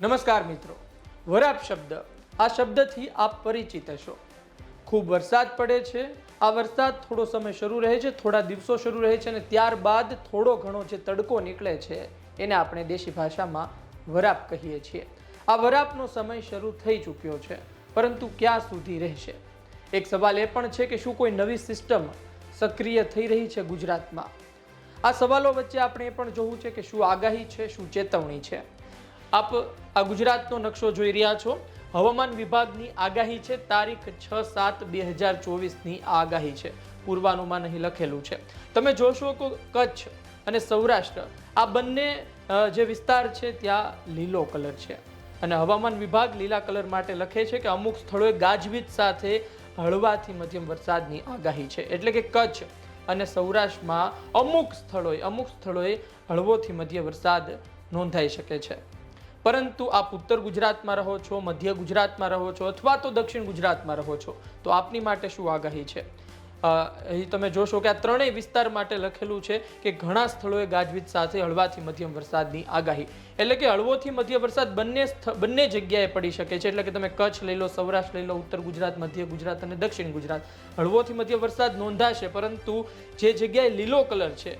નમસ્કાર મિત્રો. વરાપ શબ્દ. આ શબ્દથી આપ પરિચિત હશો. ખૂબ વરસાદ પડે છે. આ વરસાદ થોડો સમય શરૂ રહે છે, થોડા દિવસો શરૂ રહે છે અને ત્યારબાદ થોડો ઘણો જે તડકો નીકળે છે, એને આપણે દેશી ભાષામાં વરાપ કહીએ છીએ. આ વરાપનો સમય શરૂ થઈ ચૂક્યો છે, પરંતુ ક્યાં સુધી રહેશે? એક સવાલ એ પણ છે કે શું કોઈ નવી સિસ્ટમ સક્રિય થઈ રહી છે ગુજરાતમાં? આ સવાલો વચ્ચે આપણે એ પણ જોવું છે કે શું આગાહી છે, શું ચેતવણી છે? આપ આ ગુજરાતનો નકશો જોઈ રહ્યા છો. હવામાન વિભાગની આગાહી છે, તારીખ છ સાત બે હજાર ચોવીસની આગાહી છે. પૂર્વાનુમાન અહીં લખેલું છે. તમે જોશો કે કચ્છ અને સૌરાષ્ટ્ર આ બંને જે વિસ્તાર છે, ત્યાં લીલો કલર છે. અને હવામાન વિભાગ લીલા કલર માટે લખે છે કે અમુક સ્થળોએ ગાજવીજ સાથે હળવાથી મધ્યમ વરસાદની આગાહી છે. એટલે કે કચ્છ અને સૌરાષ્ટ્રમાં અમુક સ્થળોએ અમુક સ્થળોએ હળવોથી મધ્ય વરસાદ નોંધાઈ શકે છે. પરંતુ આપ ઉત્તર ગુજરાતમાં રહો છો, મધ્ય ગુજરાતમાં રહો છો અથવા તો દક્ષિણ ગુજરાતમાં રહો છો, તો આપની માટે શું આગાહી છે? અહીં તમે જોશો કે આ ત્રણેય વિસ્તાર માટે લખેલું છે કે ઘણા સ્થળોએ ગાજવીજ સાથે હળવાથી મધ્યમ વરસાદની આગાહી. એટલે કે હળવોથી મધ્ય વરસાદ બંને બંને જગ્યાએ પડી શકે છે. એટલે કે તમે કચ્છ લઈ લો, સૌરાષ્ટ્ર લઈ લો, ઉત્તર ગુજરાત, મધ્ય ગુજરાત અને દક્ષિણ ગુજરાત. હળવોથી મધ્ય વરસાદ નોંધાશે, પરંતુ જે જગ્યાએ લીલો કલર છે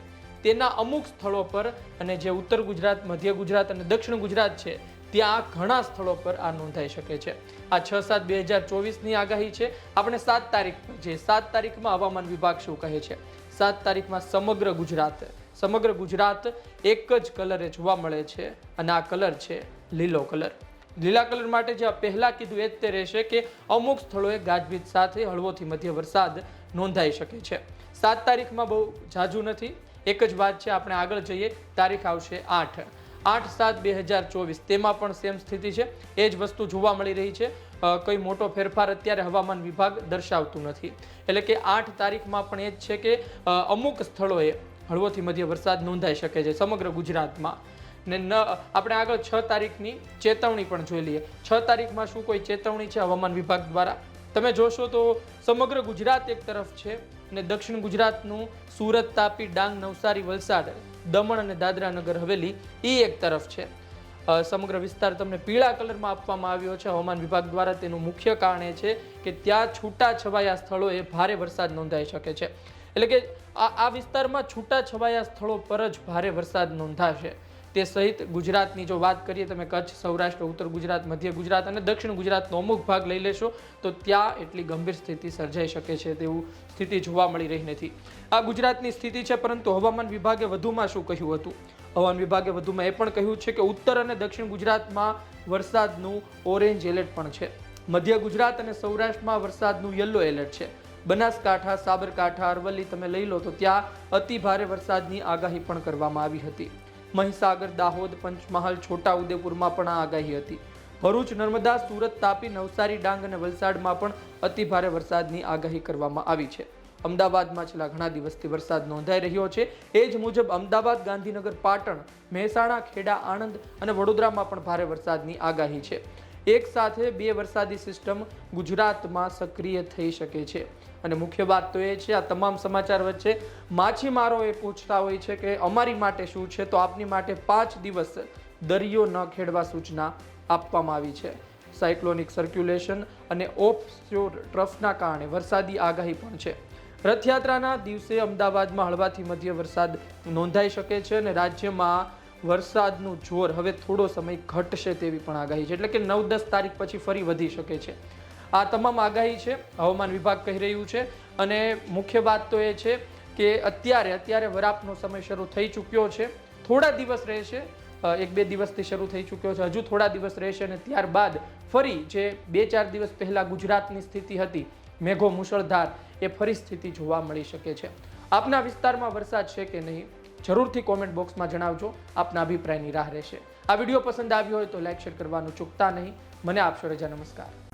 તેના અમુક સ્થળો પર અને જે ઉત્તર ગુજરાત, મધ્ય ગુજરાત અને દક્ષિણ ગુજરાત છે, ત્યાં ઘણા સ્થળો પર આ નોંધાઈ શકે છે. આ છ સાત બે હજાર ચોવીસની આગાહી છે. આપણે સાત તારીખ જે સાત તારીખમાં હવામાન વિભાગ શું કહે છે? સાત તારીખમાં સમગ્ર ગુજરાત સમગ્ર ગુજરાત એક જ કલરે જોવા મળે છે અને આ કલર છે લીલો કલર. લીલા કલર માટે જે પહેલા કીધું એ જ તે રહેશે કે અમુક સ્થળોએ ગાજવીજ સાથે હળવોથી મધ્ય વરસાદ નોંધાઈ શકે છે. સાત તારીખમાં બહુ જાજુ નથી. એક જ વાત છે, આપણે આગળ જઈએ. તારીખ આવશે આઠ. આઠ સાત બે હજાર ચોવીસ. તેમાં પણ સેમ સ્થિતિ છે. એ જ વસ્તુ જોવા મળી રહી છે. કોઈ મોટો ફેરફાર અત્યારે હવામાન વિભાગ દર્શાવતું નથી. એટલે કે આઠ તારીખમાં પણ એ જ છે કે અમુક સ્થળોએ હળવોથી મધ્ય વરસાદ નોંધાઈ શકે છે, સમગ્ર ગુજરાતમાં. ને ન, આપણે આગળ છ તારીખની ચેતવણી પણ જોઈ લઈએ. છ તારીખમાં શું કોઈ ચેતવણી છે હવામાન વિભાગ દ્વારા? તમે જોશો તો સમગ્ર ગુજરાત એક તરફ છે અને દક્ષિણ ગુજરાતનું સુરત તાપી ડાંગ નવસારી વલસાડ દમણ અને દાદરા નગર હવેલી એ એક તરફ છે. સમગ્ર વિસ્તાર તમને પીળા કલરમાં આપવામાં આવ્યો છે. હવામાન વિભાગ દ્વારા તેનું મુખ્ય કારણ એ છે કે ત્યાં છૂટા છવાયા સ્થળોએ ભારે વરસાદ નોંધાઈ શકે છે. એટલે કે આ વિસ્તારમાં છૂટા છવાયા સ્થળો પર જ ભારે વરસાદ નોંધાશે. તે સહિત ગુજરાતની જો વાત કરીએ, તમે કચ્છ, સૌરાષ્ટ્ર, ઉત્તર ગુજરાત, મધ્ય ગુજરાત અને દક્ષિણ ગુજરાતનો અમુક ભાગ લઈ લેશો, તો ત્યાં એટલી ગંભીર સ્થિતિ સર્જાઈ શકે છે તેવું સ્થિતિ જોવા મળી રહી નથી. આ ગુજરાતની સ્થિતિ છે, પરંતુ હવામાન વિભાગે વધુમાં શું કહ્યું હતું? હવામાન વિભાગે વધુમાં એ પણ કહ્યું છે કે ઉત્તર અને દક્ષિણ ગુજરાતમાં વરસાદનું ઓરેન્જ એલર્ટ પણ છે. મધ્ય ગુજરાત અને સૌરાષ્ટ્રમાં વરસાદનું યલો એલર્ટ છે. બનાસકાંઠા, સાબરકાંઠા, અરવલ્લી તમે લઈ લો તો ત્યાં અતિ ભારે વરસાદની આગાહી પણ કરવામાં આવી હતી. મહીસાગર, દાહોદ, પંચમહાલ, છોટાઉદેપુરમાં પણ આ આગાહી હતી. ભરૂચ, નર્મદા, સુરત, તાપી, નવસારી, ડાંગ અને વલસાડમાં પણ અતિ ભારે વરસાદની આગાહી કરવામાં આવી છે. અમદાવાદમાં છેલ્લા ઘણા દિવસથી વરસાદ નોંધાઈ રહ્યો છે. એ જ મુજબ અમદાવાદ, ગાંધીનગર, પાટણ, મહેસાણા, ખેડા, આણંદ અને વડોદરામાં પણ ભારે વરસાદની આગાહી છે. એક સાથે બે વરસાદી સિસ્ટમ ગુજરાતમાં સક્રિય થઈ શકે છે. અને મુખ્ય વાત તો એ છે, આ તમામ સમાચાર વચ્ચે માછીમારો એ પૂછતા હોય છે કે અમારી માટે શું છે, તો આપની માટે પાંચ દિવસ દરિયો ન ખેડવા સૂચના આપવામાં આવી છે. સાયક્લોનિક સર્ક્યુલેશન અને ઓફ શ્યોર ટ્રફના કારણે વરસાદી આગાહી પણ છે. રથયાત્રાના દિવસે અમદાવાદમાં હળવાથી મધ્ય વરસાદ નોંધાઈ શકે છે અને રાજ્યમાં વરસાદનું જોર હવે થોડો સમય ઘટશે તેવી પણ આગાહી છે. એટલે કે નવ દસ તારીખ પછી ફરી વધી શકે છે. આ તમામ આગાહી છે, હવામાન વિભાગ કહી રહ્યું છે. અને મુખ્ય વાત તો એ છે કે અત્યારે અત્યારે વરાપનો સમય શરૂ થઈ ચૂક્યો છે. થોડા દિવસ રહેશે એક બે દિવસથી શરૂ થઈ ચૂક્યો છે. હજુ થોડા દિવસ રહેશે અને ત્યારબાદ ફરી જે બે ચાર દિવસ પહેલાં ગુજરાતની સ્થિતિ હતી, મેઘો મુશળધાર, એ ફરી સ્થિતિ જોવા મળી શકે છે. આપના વિસ્તારમાં વરસાદ છે કે નહીં, જરૂરથી કોમેન્ટ બોક્સમાં જણાવજો. આપના અભિપ્રાયની રાહ રહેશે. આ વીડિયો પસંદ આવ્યો હોય તો લાઇક શેર કરવાનું ચૂકતા નહીં. મને આપશો રજા. નમસ્કાર.